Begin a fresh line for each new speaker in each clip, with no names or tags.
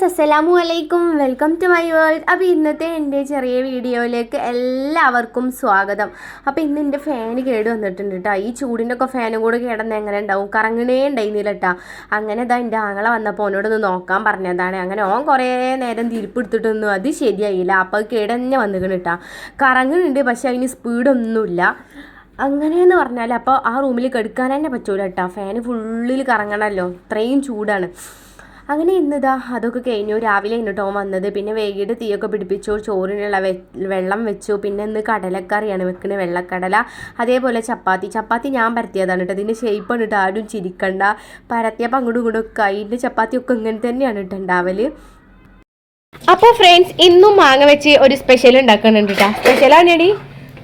Viewers അസ്സലാമു അലൈക്കും. Welcome to my world. അപ്പോൾ ഇന്നത്തെ എന്റെ ചെറിയ വീഡിയോയിലേക്ക് എല്ലാവർക്കും സ്വാഗതം. അപ്പോൾ ഇന്ന് എന്റെ ഫാൻ കേട് വന്നിട്ടുണ്ട് കേട്ടോ ഈ ചൂടിന്റെ ഒക്കെ ഫാനും കൂടെ കേടന്ന് എങ്ങനെ ഉണ്ടാവും? കറങ്ങണേ ഉണ്ടായിരുന്നില്ല കേട്ടോ അങ്ങനെ ഇതാ എന്റെ ആങ്ങളെ വന്നപ്പോൾ ഓനോടൊന്ന് നോക്കാൻ പറഞ്ഞതാണ്. അങ്ങനെ ഓൻ കുറേ നേരം തിരിപ്പെടുത്തിട്ടൊന്നും അത് ശരിയായില്ല. അപ്പോൾ കേടന്നെ വന്നിക്കണം കേട്ടോ കറങ്ങുന്നുണ്ട് പക്ഷെ അതിന് സ്പീഡൊന്നുമില്ല. അങ്ങനെയെന്ന് പറഞ്ഞാൽ അപ്പോൾ ആ റൂമിൽ കെടുക്കാൻ തന്നെ പറ്റൂല കേട്ടോ ഫാന് ഫുള്ളിൽ കറങ്ങണമല്ലോ ഇത്രയും ചൂടാണ്. അങ്ങനെ ഇന്നിതാ അതൊക്കെ കഴിഞ്ഞു. രാവിലെ ഇന്നിട്ടോ വന്നത്. പിന്നെ വൈകിട്ട് തീയൊക്കെ പിടിപ്പിച്ചു. ചോറിനുള്ള വെള്ളം വെച്ചു. പിന്നെ ഇന്ന് കടലക്കറിയാണ് വെക്കുന്നത് വെള്ളക്കടല. അതേപോലെ ചപ്പാത്തി. ചപ്പാത്തി ഞാൻ പരത്തിയതാണ് കേട്ടോ. ഇതിന്റെ ഷേപ്പാണ് കേട്ടോ. ആരും ചിരിക്കണ്ട. പരത്തിയപ്പോൾ അങ്ങോട്ടും ഇങ്ങോട്ടും അതിന്റെ ചപ്പാത്തി ഒക്കെ ഇങ്ങനെ തന്നെയാണ് കേട്ടോ ഉണ്ടാവൽ. അപ്പോൾ ഫ്രണ്ട്സ് ഇന്നും മാങ്ങ വെച്ച് ഒരു സ്പെഷ്യൽ ഉണ്ടാക്കുന്നുണ്ട് കേട്ടോ. സ്പെഷ്യലാണ് സ്പെഷ്യലാണേടി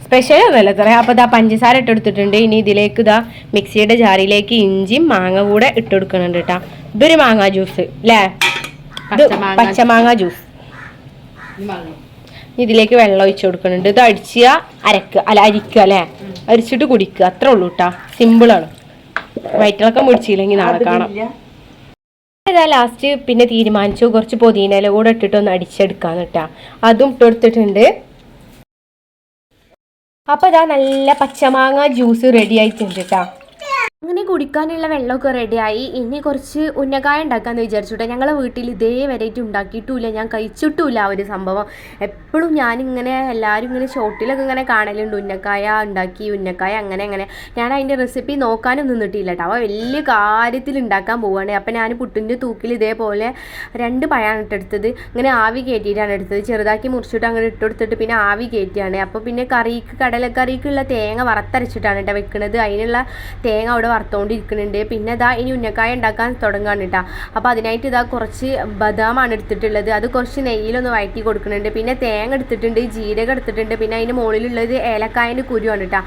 സ്പെഷ്യൽ ഒന്നുമല്ല സാറേ. അപ്പോൾ ഇതാ പഞ്ചസാര ഇട്ടെടുത്തിട്ടുണ്ട്. ഇനി ഇതിലേക്ക് ഇതാ മിക്സിയുടെ ജാറിലേക്ക് ഇഞ്ചിയും മാങ്ങ കൂടെ ഇട്ടെടുക്കുന്നുണ്ട് കേട്ടോ ഇതൊരു മാങ്ങ ജ്യൂസ് അല്ലേ ഇത്
പച്ചമാങ്ങ
ജ്യൂസ്. ഇതിലേക്ക് വെള്ളം ഒഴിച്ചു കൊടുക്കുന്നുണ്ട്. ഇത് അടിച്ച അരക്കുക അല്ല അരിക്കുക അല്ലേ അരിച്ചിട്ട് കുടിക്കുക. അത്രേ ഉള്ളൂ കേട്ടോ സിമ്പിളാണ് വയറ്റിളക്കം പിടിച്ചില്ലെങ്കിൽ നാളെ കാണാം. ഇതാ ലാസ്റ്റ് പിന്നെ തീരുമാനിച്ചു. കുറച്ച് പൊതിനയില കൂടെ ഇട്ടിട്ടൊന്ന് അടിച്ചെടുക്കാന്ന് കേട്ടാ അതും ഇട്ട് കൊടുത്തിട്ടുണ്ട് അപ്പൊ ഇതാ നല്ല പച്ചമാങ്ങ ജ്യൂസ് റെഡി ആയിട്ടുണ്ട് കേട്ടാ അങ്ങനെ കുടിക്കാനുള്ള വെള്ളമൊക്കെ റെഡിയായി ഇനി കുറച്ച് ഉന്നക്കായ ഉണ്ടാക്കാമെന്ന് വിചാരിച്ചിട്ട്. ഞങ്ങളെ വീട്ടിൽ ഇതേ വെറൈറ്റി ഉണ്ടാക്കിയിട്ടുമില്ല ഞാൻ കഴിച്ചിട്ടുമില്ല ആ ഒരു സംഭവം. എപ്പോഴും ഞാനിങ്ങനെ എല്ലാവരും ഇങ്ങനെ ഷോർട്ടിലൊക്കെ ഇങ്ങനെ കാണലുണ്ട്. ഉന്നക്കായ ഉണ്ടാക്കി ഉന്നക്കായ അങ്ങനെ അങ്ങനെ. ഞാൻ അതിന്റെ റെസിപ്പി നോക്കാനും നിന്നിട്ടില്ല കേട്ടോ അപ്പോൾ വലിയ കാര്യത്തിൽ ഉണ്ടാക്കാൻ പോവുകയാണ് അപ്പം ഞാൻ പുട്ടിന്റെ തൂക്കിൽ ഇതേപോലെ രണ്ട് പഴമാണ് ഇട്ടെടുത്തത്. ഇങ്ങനെ ആവി കയറ്റിയിട്ടാണ് എടുത്തത്. ചെറുതാക്കി മുറിച്ചിട്ട് അങ്ങനെ ഇട്ടെടുത്തിട്ട് പിന്നെ ആവി കയറ്റിയാണ് അപ്പോൾ പിന്നെ കറിക്ക് കടലക്കറിക്കുള്ള തേങ്ങ വറുത്തരച്ചിട്ടാണ് കേട്ടോ വെക്കുന്നത് അതിനുള്ള തേങ്ങ അവിടെ വറുത്തോണ്ടിരിക്കുന്നുണ്ട്. പിന്നെ ഇതാ ഇനി ഉന്നക്കായ ഉണ്ടാക്കാൻ തുടങ്ങാണ് കേട്ടോ അപ്പോൾ അതിനായിട്ട് ഇതാ കുറച്ച് ബദാമാണ് എടുത്തിട്ടുള്ളത്. അത് കുറച്ച് നെയ്യിലൊന്ന് വഴറ്റി കൊടുക്കുന്നുണ്ട്. പിന്നെ തേങ്ങ എടുത്തിട്ടുണ്ട് ജീരകം എടുത്തിട്ടുണ്ട്. പിന്നെ അതിന് മുകളിലുള്ളത് ഏലക്കായന്റെ കുരുവാണ് കേട്ടോ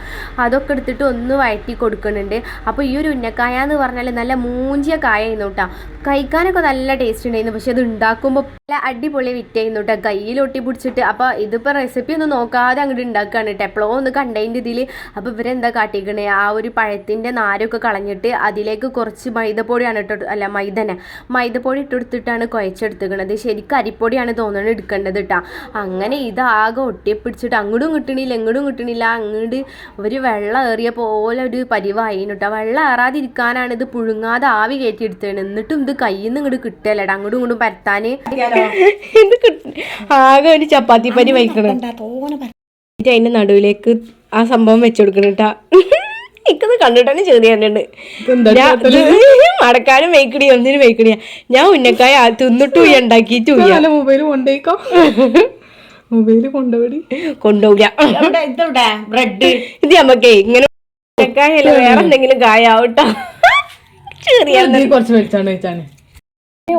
അതൊക്കെ എടുത്തിട്ട് ഒന്ന് വഴറ്റി കൊടുക്കുന്നുണ്ട്. അപ്പോൾ ഈ ഒരു ഉന്നക്കായ എന്ന് പറഞ്ഞാൽ നല്ല മൂഞ്ചിയ കായ ആയിരുന്നു കേട്ടോ കഴിക്കാനൊക്കെ നല്ല ടേസ്റ്റ് ഉണ്ടായിരുന്നു. പക്ഷെ അത് ഉണ്ടാക്കുമ്പോൾ നല്ല അടിപൊളി വിറ്റായിരുന്നു കേട്ടോ കയ്യിൽ ഒട്ടി പിടിച്ചിട്ട്. അപ്പോൾ ഇതിപ്പോൾ റെസിപ്പി ഒന്നും നോക്കാതെ അങ്ങോട്ട് ഉണ്ടാക്കുകയാണ് കേട്ടോ എപ്പോഴോ ഒന്ന് കണ്ടതിന്റെ ഇതിൽ അപ്പോൾ ഇവരെന്താ കാട്ടിക്കണേ? ആ ഒരു പഴത്തിന്റെ നാരൊക്കെ കളഞ്ഞിട്ട് അതിലേക്ക് കുറച്ച് മൈദപ്പൊടിയാണ് ഇട്ട് അല്ല മൈദന. മൈദപ്പൊടി ഇട്ടെടുത്തിട്ടാണ് കുഴച്ചെടുത്തുക്കണത്. ശരിക്കും അരിപ്പൊടിയാണ് തോന്നുന്നത് എടുക്കേണ്ടത് കേട്ടോ അങ്ങനെ ഇതാകെ ഒട്ടിപ്പിടിച്ചിട്ട് അങ്ങോട്ടും കിട്ടണില്ല എങ്ങോട്ടും കിട്ടണില്ല. അങ്ങോട്ട് ഒരു വെള്ളം ഏറിയ പോലെ ഒരു പരിവായിരുന്നു കേട്ടോ വെള്ളം ഏറാതിരിക്കാനാണ് ഇത് പുഴുങ്ങാതെ ആവി കയറ്റി എടുത്തത് എന്നിട്ടും ഇത് കയ്യിൽ നിന്ന് ഇങ്ങോട്ട് കിട്ടല്ലേടാ അങ്ങോട്ടും ഇങ്ങോട്ടും കിട്ട- ആകെ ഒരു ചപ്പാത്തി പനി വയ്ക്കണം എന്നിട്ട് അതിന്റെ നടുവിലേക്ക് ആ സംഭവം വെച്ചുകൊടുക്കണം കേട്ടാ എനിക്കത് കണ്ടിട്ടാണ് ചെറിയ ഞാൻ മടക്കാനും മേക്കടി ഒന്നിനും വെയ്ക്കടിയാ ഞാൻ ഉന്നക്കായ തിന്നിട്ട് തിന്നിട്ടും മൊബൈൽ ഉണ്ടാക്കിയിട്ടും
മൊബൈൽ കൊണ്ടേക്കോ മൊബൈൽ കൊണ്ടുപോയി
കൊണ്ടുപോകില്ല
ബ്രെഡ്?
ഇത് നമുക്കേ ഇങ്ങനെ ഉന്നക്കായല്ല വേറെ എന്തെങ്കിലും കായാവട്ടോ. ചെറിയ
കുറച്ച് വെച്ചാണ് വെച്ചാണ്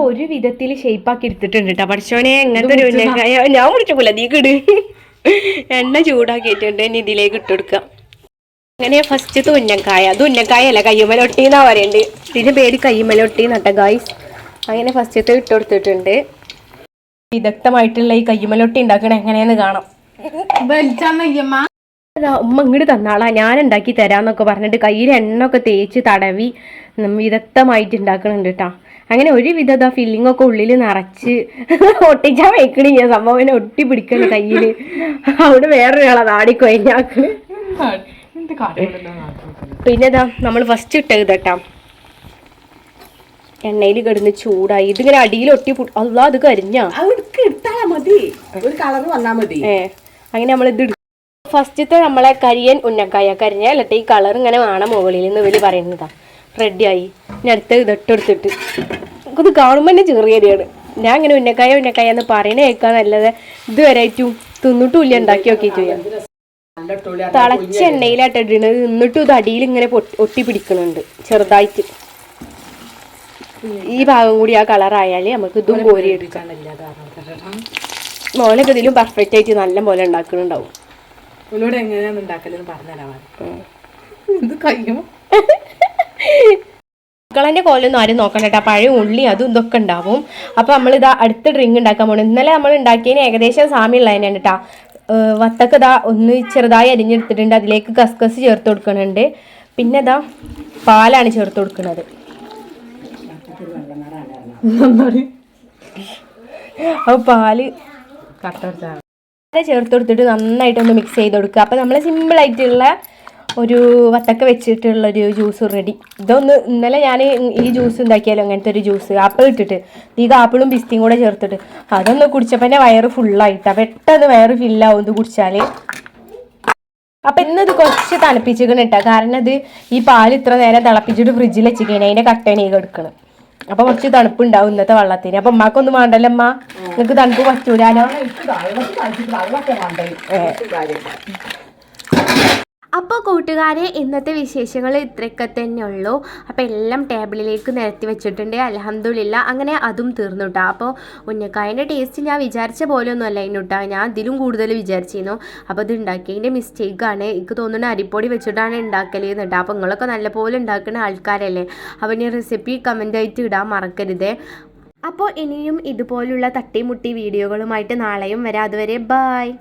ഒരു വിധത്തിൽ ഷേപ്പാക്കി എടുത്തിട്ടുണ്ട് കേട്ടോ പഠിച്ചോനെ എങ്ങനത്തെ ഒരു ഉന്നക്കായ ഞാൻ കുടിച്ചോക്കൂല നീ കിട് എണ്ണ ചൂടാക്കിയിട്ടുണ്ട് ഇനി ഇതിലേക്ക് ഇട്ട് കൊടുക്കാം. അങ്ങനെ ഫസ്റ്റ് തുന്നക്കായ അത് ഉന്നക്കായ അല്ല കയ്യുമലൊട്ടി എന്നാ പറയണ്ട്. ഇതിന്റെ പേര് കയ്യുമലൊട്ടി നട്ട ഗായ്സ് അങ്ങനെ ഫസ്റ്റത്തെ ഇട്ട് കൊടുത്തിട്ടുണ്ട്. വിദഗ്ധമായിട്ടുള്ള ഈ കയ്യുമലൊട്ടി ഉണ്ടാക്കണ എങ്ങനെയാന്ന് കാണാം. ഉമ്മ ഇങ്ങോട്ട് തന്നാളാ ഞാൻ ഉണ്ടാക്കി തരാന്നൊക്കെ പറഞ്ഞിട്ട് കയ്യിൽ എണ്ണ ഒക്കെ തേച്ച് തടവി വിദഗ്ധമായിട്ട് ഉണ്ടാക്കണുണ്ട് കേട്ടോ അങ്ങനെ ഒരു വിധത ഫില്ലിംഗ് ഒക്കെ ഉള്ളിൽ നിറച്ച് ഒട്ടിച്ചാൽ വെക്കണി ഞാൻ സംഭവം ഇങ്ങനെ ഒട്ടി പിടിക്കണ കയ്യിൽ അവിടെ വേറൊരാളാ
കാര്യം
പിന്നെ ഇതാ നമ്മൾ ഫസ്റ്റ് ഇട്ടത് കേട്ടാ എണ്ണയിൽ കിടന്ന് ചൂടായി. ഇതിങ്ങനെ അടിയിൽ ഒട്ടി അല്ല അത് കരിഞ്ഞാ
മതി. ഒരു കളർ വന്നാ മതി.
ഏ അങ്ങനെ നമ്മൾ ഇത് ഫസ്റ്റത്തെ നമ്മളെ കരിയൻ ഉന്നക്കായ. കരിഞ്ഞ അല്ലട്ടെ ഈ കളർ ഇങ്ങനെ വേണം മുകളിൽ നിന്ന് ഇവർ പറയുന്നതാ. റെഡിയായി ഇനി അടുത്ത ഇതൊട്ടെടുത്തിട്ട് നമുക്കത് കാണുമ്പോൾ തന്നെ ചെറിയരിയാണ് ഞാൻ ഇങ്ങനെ ഉന്നക്കായ ഉന്നക്കായ എന്ന് പറയണ കേൾക്കാൻ നല്ലത്. ഇതുവരെയായിട്ടും തിന്നിട്ടും ഇല്ല ഉണ്ടാക്കി
നോക്കിയിട്ട് ഞാൻ.
തിളച്ച എണ്ണയിലായിട്ട് ഇടണത്. എന്നിട്ടും ഇത് അടിയിൽ ഇങ്ങനെ ഒട്ടി പിടിക്കുന്നുണ്ട് ചെറുതായിട്ട്. ഈ ഭാഗം കൂടി ആ കളറായാൽ നമുക്ക് ഇതും കോരി എടുക്കാം. മോനൊക്കെ ഇതിലും പെർഫെക്റ്റ് ആയിട്ട് നല്ല പോലെ ഉണ്ടാക്കുന്നുണ്ടാവും
എങ്ങനെയാണ് ഉണ്ടാക്കലെന്ന് പറഞ്ഞുതരാൻ ഇത് കഴിയുമോ
മക്കളെന്റെ കോലൊന്നും ആരും നോക്കണ്ട കേട്ടോ. പഴയ ഉള്ളി അതും ഇതൊക്കെ ഉണ്ടാവും. അപ്പൊ നമ്മളിതാ അടുത്ത ഡ്രിങ്ക് ഉണ്ടാക്കാൻ പോകണം ഇന്നലെ നമ്മൾ ഉണ്ടാക്കിയതിന് ഏകദേശം സാമ്യമുള്ള തന്നെയാണ് കേട്ടോ വത്തക്ക ഇതാ ഒന്ന് ചെറുതായി അരിഞ്ഞെടുത്തിട്ടുണ്ട്. അതിലേക്ക് കസ്കസ് ചേർത്ത് കൊടുക്കുന്നുണ്ട്. പിന്നെ ഇതാ പാലാണ് ചേർത്ത് കൊടുക്കുന്നത്. അപ്പോൾ പാൽ ചേർത്ത് കൊടുത്തിട്ട് നന്നായിട്ടൊന്ന് മിക്സ് ചെയ്ത് കൊടുക്കുക. അപ്പോൾ നമ്മൾ സിമ്പിളായിട്ടുള്ള ഒരു വത്തക്ക വെച്ചിട്ടുള്ളൊരു ജ്യൂസ് റെഡി ഇതൊന്ന് ഇന്നലെ ഞാൻ ഈ ജ്യൂസ് ഉണ്ടാക്കിയാലോ? അങ്ങനത്തെ ഒരു ജ്യൂസ് ആപ്പിൾ ഇട്ടിട്ട്. ഈ ആപ്പിളും പിസ്തിയും കൂടെ ചേർത്തിട്ട്. അതൊന്ന് കുടിച്ചപ്പോൾ എന്റെ വയറ് ഫുള്ളായിട്ടാണ് പെട്ടെന്ന് വയറ് ഫില്ലാവും ഇത് കുടിച്ചാൽ അപ്പം ഇന്നത് കുറച്ച് തണുപ്പിച്ചിരിക്കണം കേട്ടോ കാരണം ഇത് ഈ പാൽ ഇത്ര നേരം തിളപ്പിച്ചിട്ട് ഫ്രിഡ്ജിൽ വെച്ചിരിക്കണേ. അതിന്റെ കട്ടണി എടുക്കണം അപ്പം കുറച്ച് തണുപ്പുണ്ടാവും ഇന്നത്തെ വെള്ളത്തിന്. അപ്പം ഉമ്മാക്കൊന്നും വേണ്ടല്ലോ അമ്മ നിങ്ങൾക്ക് തണുപ്പ് പറ്റൂലാലോ? അപ്പോൾ കൂട്ടുകാരെ ഇന്നത്തെ വിശേഷങ്ങൾ ഇത്രയൊക്കെ തന്നെ ഉള്ളൂ. അപ്പോൾ എല്ലാം ടേബിളിലേക്ക് നിരത്തി വെച്ചിട്ടുണ്ട്. അലഹമ്മദില്ല അങ്ങനെ അതും തീർന്നു കേട്ടോ അപ്പോൾ ഉന്നക്കായന്റെ ടേസ്റ്റ് ഞാൻ വിചാരിച്ച പോലെ ഒന്നും അല്ല കേട്ടോ ഞാൻ ഇതിലും കൂടുതൽ വിചാരിച്ചിരുന്നു. അപ്പോൾ ഇത് ഉണ്ടാക്കിയതിന്റെ മിസ്റ്റേക്കാണ് എനിക്ക് തോന്നുന്നത് അരിപ്പൊടി വെച്ചിട്ടാണ് ഉണ്ടാക്കൽ കേട്ടോ അപ്പോൾ നിങ്ങളൊക്കെ നല്ലപോലെ ഉണ്ടാക്കുന്ന ആൾക്കാരല്ലേ. അപ്പോൾ ഇനി റെസിപ്പി കമന്റായിട്ട് ഇടാൻ മറക്കരുത്. അപ്പോൾ ഇനിയും ഇതുപോലുള്ള തട്ടിമുട്ടി വീഡിയോകളുമായിട്ട് നാളെയും വരാം. അതുവരെ ബായ്